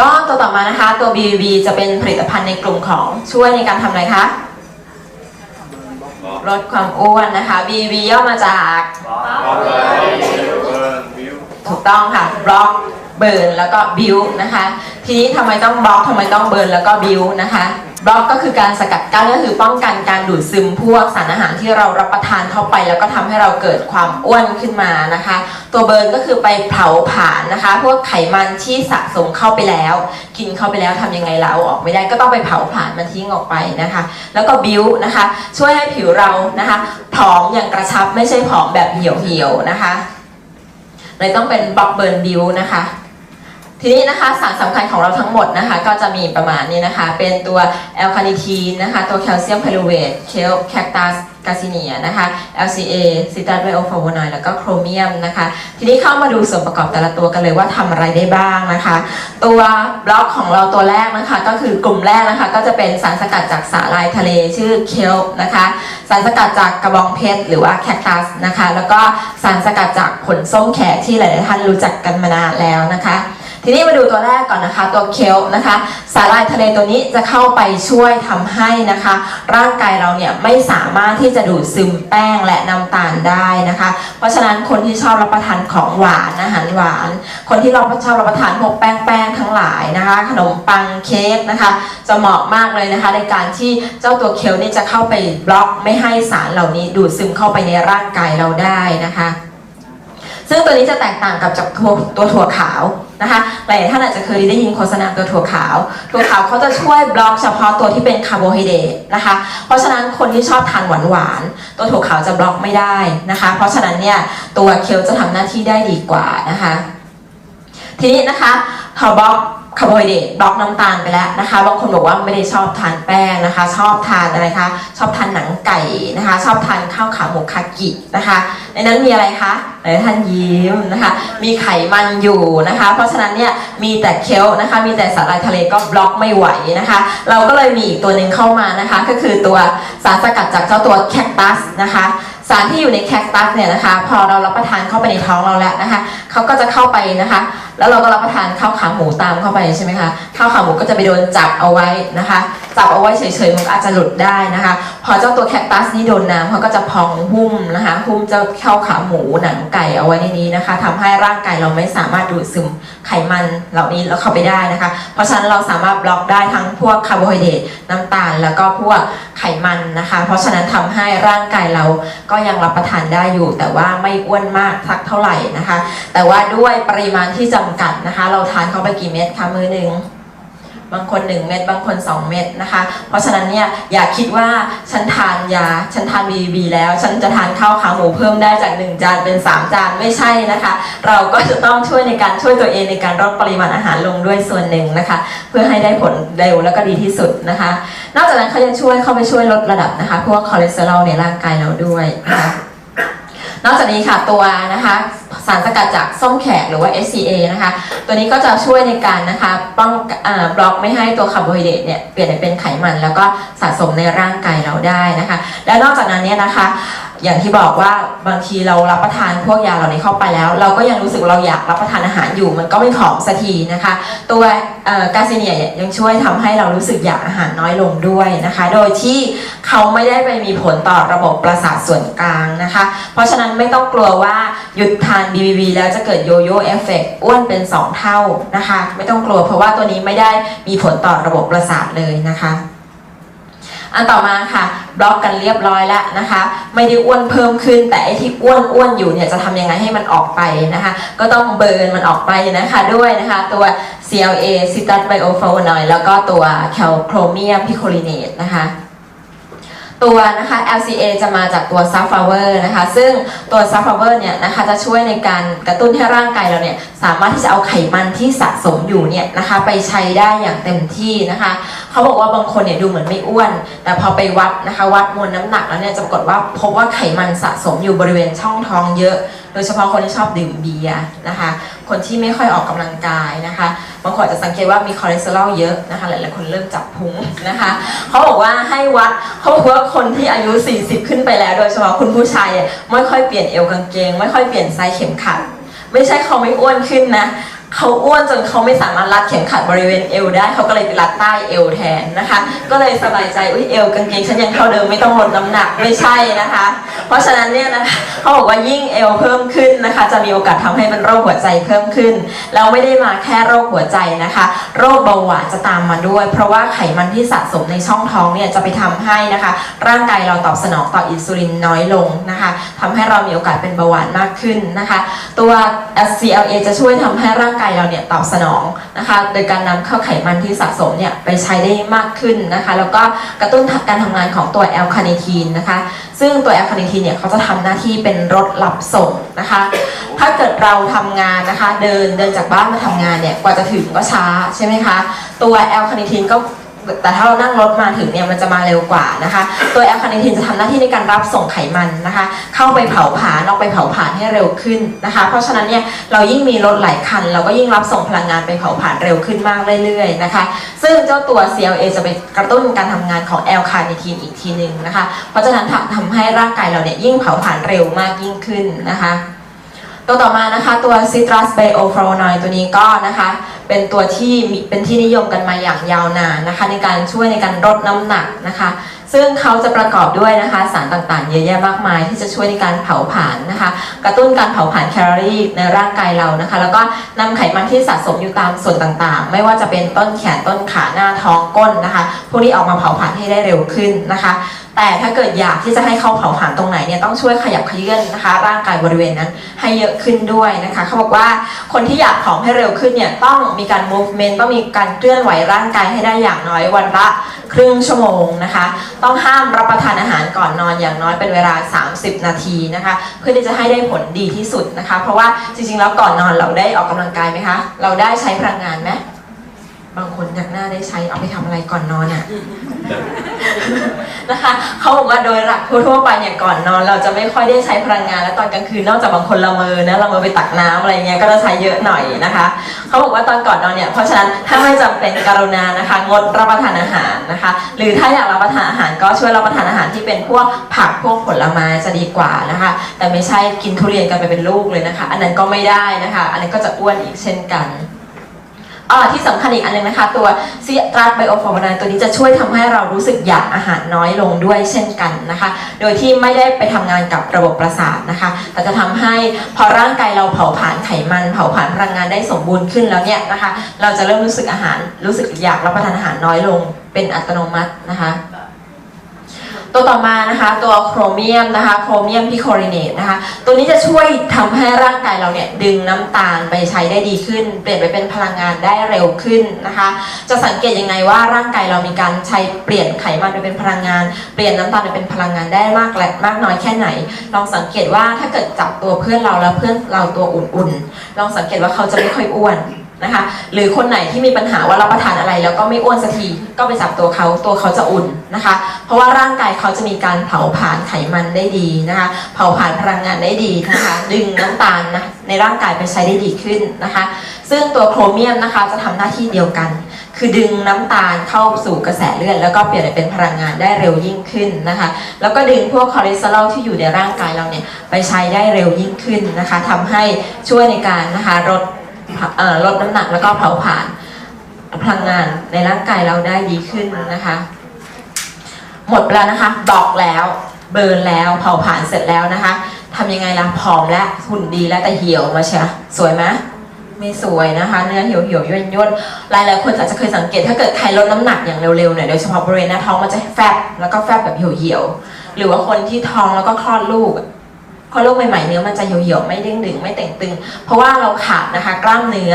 ก็ตัวต่อมานะคะตัว BBB จะเป็นผลิตภัณฑ์ในกลุ่มของช่วยในการทำอะไรคะลดความอ้วนนะคะ BBB ย่อมาจากถูกต้องค่ะบล็อกเบิร์นแล้วก็บิวนะคะ ทีนี้ทำไมต้องบล็อกทำไมต้องเบิร์นแล้วก็บิวนะคะ บล็อกก็คือการสกัดกั้นก็คือป้องกันการดูดซึมพวกสารอาหารที่เรารับประทานเข้าไป แล้วก็ทำให้เราเกิดความอ้วนขึ้นมานะคะ ตัวเบิร์นก็คือไปเผาผลาญนะคะ พวกไขมันที่สะสมเข้าไปแล้ว กินเข้าไปแล้วทำยังไงเราอาออกไม่ได้ก็ต้องไปเผาผลาญมันทิ้งออกไปนะคะ แล้วก็บิวนะคะ ช่วยให้ผิวเรานะคะผอมอย่างกระชับไม่ใช่ผอมแบบเหี่ยวๆนะคะเลยต้องเป็นบล็อกเบิร์นบิวนะคะ ทีนี้นะคะสารสำคัญของเราทั้งหมดนะคะ ก็จะมีประมาณนี้นะคะ เป็นตัวแอลคาลิทีนนะคะ ตัวแคลเซียมไพรูเวตเคลแคคตัสกาซิเนียนะคะ LCA ซิตรัสไบโอฟลาโวนอยด์แล้วก็โครเมียมนะคะ ทีนี้เข้ามาดูส่วนประกอบแต่ละตัวกันเลยว่าทำอะไรได้บ้างนะคะ ตัวบล็อกของเราตัวแรกนะคะ ก็คือกลุ่มแรกนะคะ ก็จะเป็นสารสกัดจากสาหร่ายทะเลชื่อเคลนะคะ สารสกัดจากกระบองเพชรหรือว่าแคคตัสนะคะ แล้วก็สารสกัดจากผลส้มแขกที่หลายๆท่านรู้จักกันมานานแล้วนะคะ ทีนี้มาดูตัวแรกก่อนนะคะ ตัวเคลนะคะ สาหร่ายทะเลตัวนี้จะเข้าไปช่วยทำให้นะคะ ร่างกายเราเนี่ยไม่สามารถที่จะดูดซึมแป้งและน้ำตาลได้นะคะ เพราะฉะนั้นคนที่ชอบรับประทานของหวานอาหารหวาน คนที่เราชอบรับประทานพวกแป้งแป้งทั้งหลายนะคะ ขนมปังเค้กนะคะ จะเหมาะมากเลยนะคะ ในการที่เจ้าตัวเคลนี่จะเข้าไปบล็อกไม่ให้สารเหล่านี้ดูดซึมเข้าไปในร่างกายเราได้นะคะ ซึ่งตัวนี้จะแตกต่างกับจากตัวตัวถั่วขาว นะคะหลายท่านอาจจะเคยได้ยินโฆษณาตัวถั่วขาว ถั่วขาวเขาจะช่วยบล็อกเฉพาะตัวที่เป็นคาร์โบไฮเดรตนะคะ เพราะฉะนั้นคนที่ชอบทานหวานหวานตัวถั่วขาวจะบล็อกไม่ได้นะคะ เพราะฉะนั้นเนี่ยตัวเคลจะทำหน้าที่ได้ดีกว่านะคะ ทีนี้นะคะพอบล็อก คาร์โบไฮเดรตบล็อกน้ำตาลไปแล้วนะคะบางคนบอกว่าไม่ได้ชอบทานแป้งนะคะ ชอบทานอะไรคะชอบทานหนังไก่นะคะ ชอบทานข้าวขาหมูคากินะคะ ในนั้นมีอะไรคะหลายท่านยิ้มนะคะ มีไขมันอยู่นะคะ เพราะฉะนั้นเนี่ยมีแต่เคลนะคะ มีแต่สาหร่ายทะเลก็บล็อกไม่ไหวนะคะ เราก็เลยมีอีกตัวหนึ่งเข้ามานะคะ ก็คือตัวสารสกัดจากเจ้าตัวแคคตัสนะคะสารที่อยู่ในแคคตัสเนี่ยนะคะ พอเรารับประทานเข้าไปในท้องเราแล้วนะคะเขาก็จะเข้าไปนะคะ แล้วเราก็รับประทานข้าวขาหมูตามเข้าไปใช่ไหมคะข้าวขาหมูก็จะไปโดนจับเอาไว้นะคะ จับเอาไว้เฉยๆมันก็อาจจะหลุดได้นะคะ พอเจ้าตัวแคคตัสนี่โดนน้ำเขาก็จะพองหุ้มนะคะหุ้มเจ้าข้าวขาหมูหนังไก่เอาไว้ในนี้นะคะทำให้ร่างกายเราไม่สามารถดูดซึมไขมันเหล่านี้แล้วเข้าไปได้นะคะ เพราะฉะนั้นเราสามารถบล็อกได้ทั้งพวกคาร์โบไฮเดรตน้ำตาล แล้วก็พวกไขมันนะคะ เพราะฉะนั้นทำให้ร่างกายเราก็ยังรับประทานได้อยู่ แต่ว่าไม่อ้วนมากสักเท่าไหร่นะคะ แต่ว่าด้วยปริมาณที่จำกัดนะคะ เราทานเข้าไปกี่เม็ดคะมือหนึ่งบางคน 1 เม็ดบางคน 2 เม็ดนะคะ เพราะฉะนั้นเนี่ยอย่าคิดว่าฉันทานยาฉันทาน BB แล้ว ฉันจะทานข้าวขาหมูเพิ่มได้จาก 1 จานเป็น 3 จานไม่ใช่นะคะ เราก็จะต้องช่วยในการช่วยตัวเองในการลดปริมาณอาหารลงด้วยส่วนหนึ่งนะคะ เพื่อให้ได้ผลเร็วแล้วก็ดีที่สุดนะคะ นอกจากนั้นเขายังช่วยเข้าไปช่วยลดระดับนะคะ พวกคอเลสเตอรอลในร่างกายเราด้วยนะคะ นอกจากนี้ค่ะตัวนะคะสารสกัดจากส้มแขกหรือว่า SCA นะคะ ตัวนี้ก็จะช่วยในการนะคะป้องอบล็อกไม่ให้ตัวคาร์โบไฮเดรตเนี่ยเปลี่ยนเป็นไขมันแล้วก็สะสมในร่างกายเราได้นะคะ และนอกจากนั้นเนี่ยนะคะ อย่างที่บอกว่าบางทีเรารับประทานพวกยาเหล่านี้เข้าไปแล้ว เราก็ยังรู้สึกเราอยากรับประทานอาหารอยู่มันก็ไม่ผอมสักทีนะคะ ตัวกาซิเนียเนียยังช่วยทำให้เรารู้สึกอยากอาหารน้อยลงด้วยนะคะ โดยที่เขาไม่ได้ไปมีผลต่อระบบประสาทส่วนกลางนะคะ เพราะฉะนั้นไม่ต้องกลัวว่าหยุดทาน BBB แล้วจะเกิดโยโย่เอฟเฟกอ้วนเป็น 2 เท่านะคะ ไม่ต้องกลัวเพราะว่าตัวนี้ไม่ได้มีผลต่อระบบประสาทเลยนะคะ อันต่อมาค่ะบล็อกกันเรียบร้อยแล้วนะคะ ไม่ได้อ้วนเพิ่มขึ้นแต่ไอที่อ้วนอ้วนอยู่เนี่ยจะทำยังไงให้มันออกไปนะคะ ก็ต้องเบิร์นมันออกไปนะคะด้วยนะคะ ตัว CLA ซิตรัสไบโอฟลาโวนอยแล้วก็ตัวแคลโครเมียมพิโคลิเนตนะคะตัวนะคะ LCA จะมาจากตัว sunflower นะคะ ซึ่งตัว sunflower เนี่ยนะคะจะช่วยในการกระตุ้นให้ร่างกายเราเนี่ยสามารถที่จะเอาไขมันที่สะสมอยู่เนี่ยนะคะไปใช้ได้อย่างเต็มที่นะคะ เขาบอกว่าบางคนเนี่ยดูเหมือนไม่อ้วน แต่พอไปวัดนะคะ วัดมวลน้ำหนักแล้วเนี่ยจะปรากฏว่าพบว่าไขมันสะสมอยู่บริเวณช่องท้องเยอะ โดยเฉพาะคนที่ชอบดื่มเบียร์นะคะ คนที่ไม่ค่อยออกกำลังกายนะคะ บางคนจะสังเกตว่ามีคอเลสเตอรอลเยอะนะคะ หลายๆคนเริ่มจับพุงนะคะเขาบอกว่าให้วัดเขาบอกว่าคนที่อายุ 40 ขึ้นไปแล้ว โดยเฉพาะคุณผู้ชายไม่ค่อยเปลี่ยนเอวกางเกง ไม่ค่อยเปลี่ยนไซส์เข็มขัดไม่ใช่เขาไม่อ้วนขึ้นนะ เขาอ้วนจนเขาไม่สามารถรัดเข็มขัดบริเวณเอวได้เขาก็เลยไปรัดใต้เอวแทนนะคะ ก็เลยสบายใจอุ้ยเอวกางเกงฉันยังเท่าเดิมไม่ต้องลดน้ำหนักไม่ใช่นะคะ เพราะฉะนั้นเนี่ยนะคะเขาบอกว่ายิ่งเอวเพิ่มขึ้นนะคะ จะมีโอกาสทำให้เป็นโรคหัวใจเพิ่มขึ้นแล้วไม่ได้มาแค่โรคหัวใจนะคะ โรคเบาหวานจะตามมาด้วย เพราะว่าไขมันที่สะสมในช่องท้องเนี่ยจะไปทำให้นะคะ ร่างกายเราตอบสนองต่ออินซูลินน้อยลงนะคะทำให้เรามีโอกาสเป็นเบาหวานมากขึ้นนะคะ ตัว SCLA จะช่วยทำให้ร่างกายเราเนี่ยตอบสนองนะคะ โดยการนำเข้าไขมันที่สะสมเนี่ยไปใช้ได้มากขึ้นนะคะ แล้วก็กระตุ้นการทำงานของตัวแอลคาเนทีนนะคะ ซึ่งตัวแอลคาเนทีนเนี่ยเขาจะทำหน้าที่เป็นรถรับส่งนะคะ ถ้าเกิดเราทำงานนะคะ เดินเดินจากบ้านมาทำงานเนี่ยกว่าจะถึงก็ช้าใช่ไหมคะ ตัวแอลคาเนทีนก็ แต่ถ้าเรานั่งรถมาถึงเนี่ยมันจะมาเร็วกว่านะคะ ตัวแอลคาเนทีนจะทำหน้าที่ในการรับส่งไขมันนะคะ เข้าไปเผาผลาญออกไปเผาผลาญให้เร็วขึ้นนะคะ เพราะฉะนั้นเนี่ยเรายิ่งมีรถหลายคัน เราก็ยิ่งรับส่งพลังงานไปเผาผลาญเร็วขึ้นมากเรื่อยๆนะคะ ซึ่งเจ้าตัว CLA จะไปกระตุ้นการทำงานของแอลคาเนทีนอีกทีหนึ่งนะคะ เพราะฉะนั้นทำให้ร่างกายเราเนี่ยยิ่งเผาผลาญเร็วมากยิ่งขึ้นนะคะ ตัวต่อมานะคะตัว Citrus Bioflavonoid ตัวนี้ก็นะคะ เป็นตัวที่มีเป็นที่นิยมกันมาอย่างยาวนานนะคะ ในการช่วยในการลดน้ำหนักนะคะ ซึ่งเขาจะประกอบด้วยนะคะสารต่างๆ เยอะแยะมากมาย ที่จะช่วยในการเผาผลาญนะคะ กระตุ้นการเผาผลาญแคลอรี่ในร่างกายเรานะคะ แล้วก็นำไขมันที่สะสมอยู่ตามส่วนต่างๆ ไม่ว่าจะเป็นต้นแขนต้นขาหน้าท้องก้นนะคะพวกนี้ออกมาเผาผลาญให้ได้เร็วขึ้นนะคะ แต่ถ้าเกิดอยากที่จะให้เขาเผาผลาญตรงไหนเนี่ยต้องช่วยขยับขยื่นนะคะ ร่างกายบริเวณนั้นให้เยอะขึ้นด้วยนะคะเขาบอกว่าคนที่อยากผอมให้เร็วขึ้นเนี่ยต้องมีการ movement ต้องมีการเคลื่อนไหวร่างกายให้ได้อย่างน้อยวันละครึ่งชั่วโมงนะคะต้องห้ามรับประทานอาหารก่อนนอนอย่างน้อยเป็นเวลา 30 นาทีนะคะ เพื่อที่จะให้ได้ผลดีที่สุดนะคะ เพราะว่าจริงๆแล้วก่อนนอนเราได้ออกกำลังกายไหมคะ เราได้ใช้พลังงานไหม บางคนจากหน้าได้ใช้เอาไปทำอะไรก่อนนอนอะนะคะเขาบอกว่าโดยหลักทั่วๆไปเนี่ยก่อนนอน เราจะไม่ค่อยได้ใช้พลังงานและตอนกลางคืนนอกจากบางคนละเมอนะละเมอไปตักน้ำอะไรเงี้ยก็จะใช้เยอะหน่อยนะคะเขาบอกว่าตอนก่อนนอนเนี่ยเพราะฉะนั้นถ้าไม่จำเป็นกรุณานะคะ งดรับประทานอาหารนะคะ หรือถ้าอยากรับประทานอาหารก็ช่วยรับประทานอาหารที่เป็นพวกผักพวกผลไม้จะดีกว่านะคะ แต่ไม่ใช่กินทุเรียนกันไปเป็นลูกเลยนะคะ อันนั้นก็ไม่ได้นะคะ อันนั้นก็จะอ้วนอีกเช่นกัน อ๋อที่สำคัญอีกอันหนึงนะคะ ตัวซีตรัสไบโอฟอร์มานตัวนี้จะช่วยทำให้เรารู้สึกอยากอาหารน้อยลงด้วยเช่นกันนะคะ โดยที่ไม่ได้ไปทำงานกับระบบประสาทนะคะแต่จะทำให้พอร่างกายเราเผาผลาญไขมัน เผาผลาญพลังงานได้สมบูรณ์ขึ้นแล้วเนี่ยนะคะ เราจะเริ่มรู้สึกอาหารรู้สึกอยากรับประทานอาหารน้อยลง เป็นอัตโนมัตินะคะ ตัวต่อมานะคะตัวโครเมียมนะคะโครเมียมพิโคริเนตนะคะตัวนี้จะช่วยทำให้ร่างกายเราเนี่ยดึงน้ำตาลไปใช้ได้ดีขึ้น เปลี่ยนไปเป็นพลังงานได้เร็วขึ้นนะคะ จะสังเกตยังไงว่าร่างกายเรามีการใช้เปลี่ยนไขมันไปเป็นพลังงาน เปลี่ยนน้ำตาลไปเป็นพลังงานได้มากและมากน้อยแค่ไหน ลองสังเกตว่าถ้าเกิดจับตัวเพื่อนเราแล้วเพื่อนเราตัวอุ่นๆลองสังเกตว่าเขาจะไม่ค่อยอ้วน นะคะ หรือคนไหนที่มีปัญหาว่ารับประทานอะไรแล้วก็ไม่อ้วนสักทีก็ไปจับตัวเขาตัวเขาจะอุ่นนะคะ เพราะว่าร่างกายเขาจะมีการเผาผลาญไขมันได้ดีนะคะ เผาผลาญพลังงานได้ดีนะคะ ดึงน้ำตาลนะในร่างกายไปใช้ได้ดีขึ้นนะคะ ซึ่งตัวโครเมียมนะคะจะทำหน้าที่เดียวกัน คือดึงน้ำตาลเข้าสู่กระแสเลือดแล้วก็เปลี่ยนเป็นพลังงานได้เร็วยิ่งขึ้นนะคะ แล้วก็ดึงพวกคอเลสเตอรอลที่อยู่ในร่างกายเราเนี่ยไปใช้ได้เร็วยิ่งขึ้นนะคะทำให้ช่วยในการนะคะลด ลดน้ำหนักแล้วก็เผาผลาญพลังงานในร่างกายเราได้ดีขึ้นนะคะ หมดแล้วนะคะบอกแล้วเบิร์นแล้วเผาผลาญเสร็จแล้วนะคะทำยังไงล่ะผอมและหุ่นดีแล้วแต่เหี่ยวมาเชียสวยไหมไม่สวยนะคะ เนื้อเหี่ยวเหี่ยวๆย่นย่นๆหลายหลายคนอาจจะเคยสังเกตถ้าเกิดใครลดน้ำหนักอย่างเร็วๆเนี่ยโดยเฉพาะบริเวณหน้าท้องมันจะแฟบแล้วก็แฟบแบบเหี่ยวเหี่ยวๆหรือว่าคนที่ท้องแล้วก็คลอดลูก พอลูกใหม่ๆเนื้อมันจะเหี่ยวๆไม่เด้งดึงไม่เต่งตึง เพราะว่าเราขาดนะคะ กล้ามเนื้อ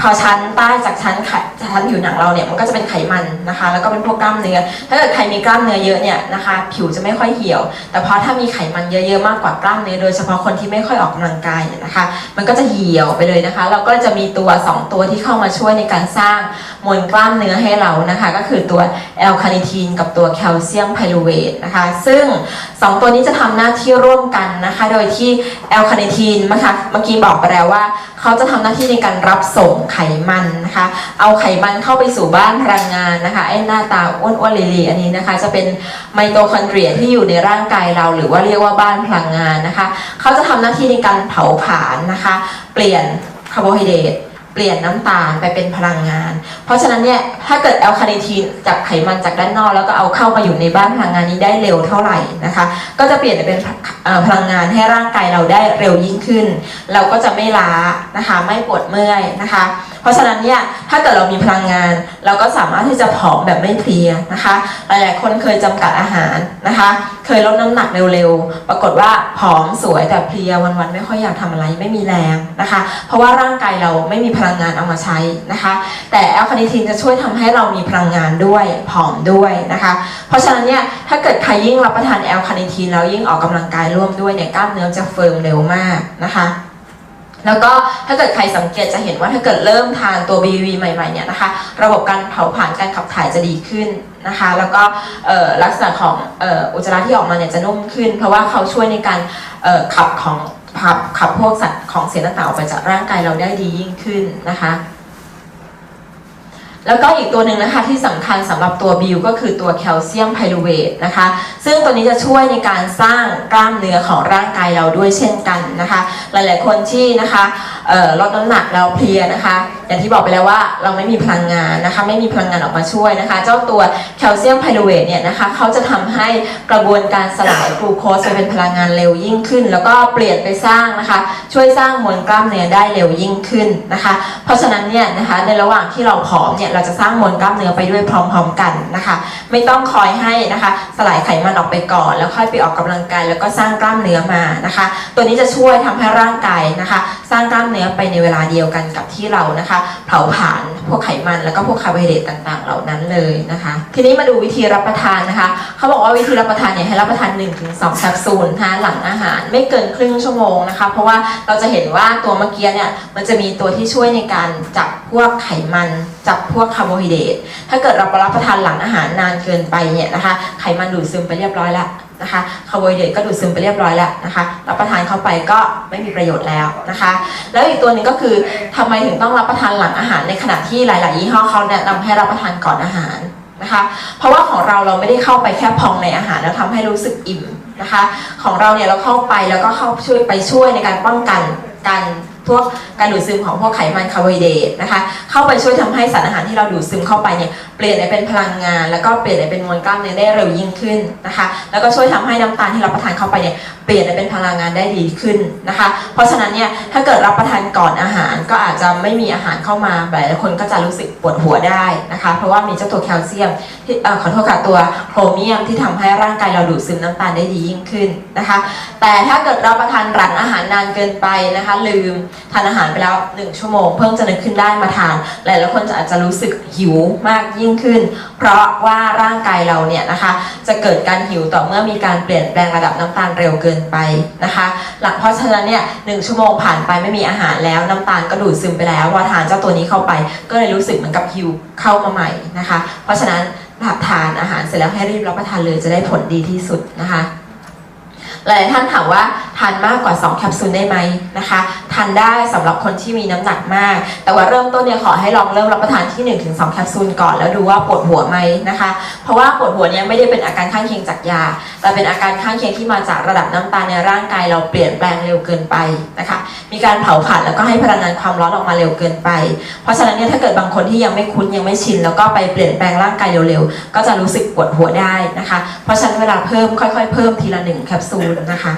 พอชั้นใต้จากชั้นไขชั้นผิวหนังเราเนี่ยมันก็จะเป็นไขมันนะคะ แล้วก็เป็นพวกกล้ามเนื้อ ถ้าเกิดใครมีกล้ามเนื้อเยอะเนี่ยนะคะ ผิวจะไม่ค่อยเหี่ยว แต่พอถ้ามีไขมันเยอะๆมากกว่ากล้ามเนื้อโดยเฉพาะคนที่ไม่ค่อยออกกำลังกายเนี่ยนะคะ มันก็จะเหี่ยวไปเลยนะคะ เราก็จะมีตัว 2 ตัวที่เข้ามาช่วยในการสร้างมวลกล้ามเนื้อให้เรานะคะ ก็คือตัวแอลคาเนทีนกับตัวแคลเซียมไพรูเวทนะคะ ซึ่ง 2 ตัวนี้จะทำหน้าที่ร่วมกันนะคะ โดยที่แอลคาเนทีนนะคะเมื่อกี้บอกไปแล้วว่า เขาจะทำหน้าที่ในการรับส่งไขมันนะคะ เอาไขมันเข้าไปสู่บ้านพลังงานนะคะไอ้หน้าตาอ้วนๆลีๆอันนี้นะคะ จะเป็นไมโตคอนเดรียที่อยู่ในร่างกายเรา หรือว่าเรียกว่าบ้านพลังงานนะคะ เขาจะทำหน้าที่ในการเผาผลาญนะคะ เปลี่ยนคาร์โบไฮเดรต เปลี่ยนน้ำตาลไปเป็นพลังงาน เพราะฉะนั้นเนี่ยถ้าเกิดแอลคาเนทีนจากไขมันจากด้านนอก แล้วก็เอาเข้ามาอยู่ในบ้านพลังงานนี้ได้เร็วเท่าไหร่นะคะ ก็จะเปลี่ยนเป็นพลังงานให้ร่างกายเราได้เร็วยิ่งขึ้น เราก็จะไม่ล้านะคะ ไม่ปวดเมื่อยนะคะ เพราะฉะนั้นเนี่ยถ้าเกิดเรามีพลังงาน เราก็สามารถที่จะผอมแบบไม่เพลียนะคะ หลายๆคนเคยจำกัดอาหารนะคะ เคยลดน้ำหนักเร็วๆ ปรากฏว่าผอมสวยแต่เพลียวันๆไม่ค่อยอยากทำอะไรไม่มีแรงนะคะ เพราะว่าร่างกายเราไม่มีพลังงานเอามาใช้นะคะ แต่แอลคาเนทีนจะช่วยทำให้เรามีพลังงานด้วยผอมด้วยนะคะ เพราะฉะนั้นเนี่ยถ้าเกิดใครยิ่งรับประทานแอลคาเนทีนแล้วยิ่งออกกำลังกายร่วมด้วยเนี่ยกล้ามเนื้อจะเฟิร์มเร็วมากนะคะ แล้วก็ถ้าเกิดใครสังเกตจะเห็นว่าถ้าเกิดเริ่มทานตัว BV ใหม่ๆเนี่ยนะคะ ระบบการเผาผลาญการขับถ่ายจะดีขึ้นนะคะ แล้วก็ลักษณะของอ,อ,อุจจาระที่ออกมาเนี่ยจะนุ่มขึ้น เพราะว่าเขาช่วยในการขับของขับขับพวกสัตว์ของเสียต่างๆออกไปจากร่างกายเราได้ดียิ่งขึ้นนะคะ แล้วก็อีกตัวหนึ่งนะคะที่สำคัญสำหรับตัวบิวก็คือตัวแคลเซียมไพรูเวทนะคะ ซึ่งตัวนี้จะช่วยในการสร้างกล้ามเนื้อของร่างกายเราด้วยเช่นกันนะคะ หลายๆคนที่นะคะลดน้ำหนักแล้วเพลียนะคะ อย่างที่บอกไปแล้วว่าเราไม่มีพลังงานนะคะ ไม่มีพลังงานออกมาช่วยนะคะ เจ้าตัวแคลเซียมไพรูเวทเนี่ยนะคะเขาจะทำให้กระบวนการสลายกลูโคสไปเป็นพลังงานเร็วยิ่งขึ้น แล้วก็เปลี่ยนไปสร้างนะคะ ช่วยสร้างมวลกล้ามเนื้อได้เร็วยิ่งขึ้นนะคะ เพราะฉะนั้นเนี่ยนะคะในระหว่างที่เราผอมเนี่ยเราจะสร้างมวลกล้ามเนื้อไปด้วยพร้อม ๆ กันนะคะ ไม่ต้องคอยให้นะคะ สลายไขมันออกไปก่อน แล้วค่อยไปออกกำลังกายแล้วก็สร้างกล้ามเนื้อมานะคะ ตัวนี้จะช่วยทำให้ร่างกายนะคะ สร้างกล้ามเนื้อไปในเวลาเดียวกันกับที่เรานะคะ เผาผลาญพวกไขมันแล้วก็พวกคาร์โบไฮเดรตต่างๆ เหล่านั้นเลยนะคะ ทีนี้มาดูวิธีรับประทานนะคะ เขาบอกว่าวิธีรับประทานเนี่ยให้รับประทาน 1-2แคปซูลนะคะหลังอาหารไม่เกินครึ่งชั่วโมงนะคะ เพราะว่าเราจะเห็นว่าตัวเมื่อกี้เนี่ยมันจะมีตัวที่ช่วยในการจับพวกไขมัน จับพวกคาร์โบไฮเดรตถ้าเกิดเรารับประทานหลังอาหารนานเกินไปเนี่ยนะคะ ไขมันดูดซึมไปเรียบร้อยแล้ว นะคะคาร์โบไฮเดรตก็ดูดซึมไปเรียบร้อยแล้วนะคะรับประทานเข้าไปก็ไม่มีประโยชน์แล้วนะคะ แล้วอีกตัวหนึงก็คือทำไมถึงต้องรับประทานหลังอาหารในขณะที่หลาย ๆ ยี่ห้อเขาแนะนำให้รับประทานก่อนอาหารนะคะ เพราะว่าของเราเราไม่ได้เข้าไปแค่พองในอาหารแล้วทำให้รู้สึกอิ่มนะคะ ของเราเนี่ยเราเข้าไปแล้วก็เข้าช่วยไปช่วยในการป้องกันการ พวกการดูดซึมของพวกไขมันคาร์โบไฮเดรตนะคะ เข้าไปช่วยทำให้สารอาหารที่เราดูดซึมเข้าไปเนี่ยเปลี่ยนไปเป็นพลังงาน แล้วก็เปลี่ยนไปเป็นมวลกล้ามเนื้อได้เร็วยิ่งขึ้นนะคะ แล้วก็ช่วยทำให้น้ำตาลที่เราประทานเข้าไปเนี่ยเปลี่ยนเป็นพลังงานได้ดีขึ้นนะคะ เพราะฉะนั้นเนี่ยถ้าเกิดรับประทานก่อนอาหารก็อาจจะไม่มีอาหารเข้ามาหลายคนก็จะรู้สึกปวดหัวได้นะคะ เพราะว่ามีเจ้าตัวแคลเซียมที่ขอโทษค่ะตัวโครเมียมที่ทำให้ร่างกายเราดูดซึมน้ำตาลได้ดียิ่งขึ้นนะคะ แต่ถ้าเกิดเราประทานหลังอาหารนานเกินไปนะคะ ลืมทานอาหารไปแล้ว 1 ชั่วโมง เพิ่งจะนึกขึ้นได้มาทาน หลายๆคนจะอาจจะรู้สึกหิวมากยิ่งขึ้น เพราะว่าร่างกายเราเนี่ยนะคะจะเกิดการหิวต่อเมื่อมีการเปลี่ยนแปลงระดับน้ำตาลเร็วเกินไปนะคะ หลังเพราะฉะนั้นเนี่ยหนึ่งชั่วโมงผ่านไปไม่มีอาหารแล้วน้ำตาลก็ดูดซึมไปแล้วพอทานเจ้าตัวนี้เข้าไป ก็เลยรู้สึกเหมือนกับหิวเข้ามาใหม่นะคะ เพราะฉะนั้นรับทานอาหารเสร็จแล้วให้รีบรับประทานเลยจะได้ผลดีที่สุดนะคะหลายท่านถามว่าทานมากกว่า 2 แคปซูลได้ไหมนะคะทานได้สำหรับคนที่มีน้ำหนักมาก แต่ว่าเริ่มต้นเนี่ยขอให้ลองเริ่มรับประทานที่ 1-2 แคปซูลก่อนแล้วดูว่าปวดหัวไหมนะคะ เพราะว่าปวดหัวเนี่ยไม่ได้เป็นอาการข้างเคียงจากยา แต่เป็นอาการข้างเคียงที่มาจากระดับน้ำตาลในร่างกายเราเปลี่ยนแปลงเร็วเกินไปนะคะมีการเผาผลาญแล้วก็ให้พลังงานความร้อนออกมาเร็วเกินไป เพราะฉะนั้นเนี่ยถ้าเกิดบางคนที่ยังไม่คุ้นยังไม่ชิน แล้วก็ไปเปลี่ยนแปลงร่างกายเร็วๆก็จะรู้สึกปวดหัวได้นะคะ เพราะฉะนั้นเวลาเพิ่มค่อย ๆ เพิ่มทีละหนึ่งแคปซูลนะคะ